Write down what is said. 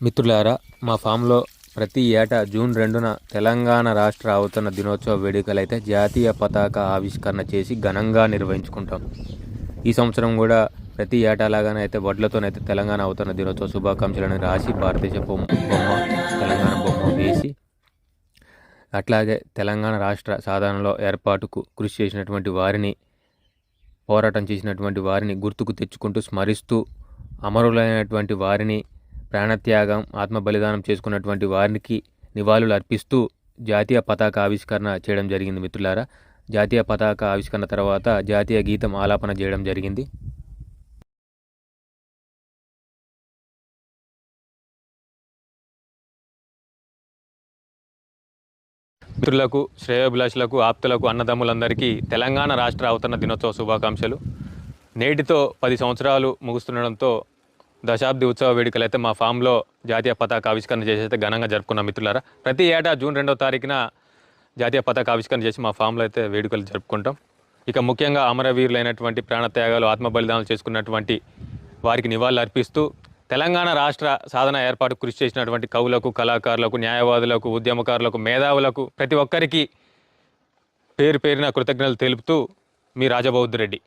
మిత్రులారా మా ఫామ్లో ప్రతి ఏటా జూన్ రెండున తెలంగాణ రాష్ట్ర అవతరణ దినోత్సవ వేడుకలు అయితే జాతీయ పతాక ఆవిష్కరణ చేసి ఘనంగా నిర్వహించుకుంటాం. ఈ సంవత్సరం కూడా ప్రతి ఏటాలాగానే అయితే వడ్లతోనైతే తెలంగాణ అవతరణ దినోత్సవ శుభాకాంక్షలను రాసి భారతదేశ బొమ్మ బొమ్మ తెలంగాణ బొమ్మ వేసి అట్లాగే తెలంగాణ రాష్ట్ర సాధనలో ఏర్పాటుకు కృషి చేసినటువంటి వారిని పోరాటం చేసినటువంటి వారిని గుర్తుకు తెచ్చుకుంటూ స్మరిస్తూ అమరులైనటువంటి వారిని ప్రాణత్యాగం ఆత్మ బలిదానం చేసుకున్నటువంటి వారికి నివాళులు అర్పిస్తూ జాతీయ పతాక ఆవిష్కరణ చేయడం జరిగింది మిత్రులారా. జాతీయ పతాక ఆవిష్కరణ తర్వాత జాతీయ గీతం ఆలాపన చేయడం జరిగింది. మిత్రులకు శ్రేయోభిలాషులకు ఆప్తులకు అన్నదమ్ములందరికీ తెలంగాణ రాష్ట్ర అవతరణ దినోత్సవ శుభాకాంక్షలు. నేటితో పది సంవత్సరాలు ముగుస్తుండడంతో దశాబ్ది ఉత్సవ వేడుకలు అయితే మా ఫామ్లో జాతీయ పతాక ఆవిష్కరణ చేసి అయితే ఘనంగా జరుపుకున్న మిత్రులారా. ప్రతి ఏటా జూన్ రెండవ తారీఖున జాతీయ పతాక ఆవిష్కరణ చేసి మా ఫామ్లో అయితే వేడుకలు జరుపుకుంటాం. ఇక ముఖ్యంగా అమరవీరులైనటువంటి ప్రాణత్యాగాలు ఆత్మ బలిదానాలు చేసుకున్నటువంటి వారికి నివాళులు అర్పిస్తూ తెలంగాణ రాష్ట్ర సాధన ఏర్పాటు కృషి చేసినటువంటి కవులకు కళాకారులకు న్యాయవాదులకు ఉద్యమకారులకు మేధావులకు ప్రతి ఒక్కరికి పేరు పేరిన కృతజ్ఞతలు తెలుపుతూ మీ రాజబౌద్ధ రెడ్డి.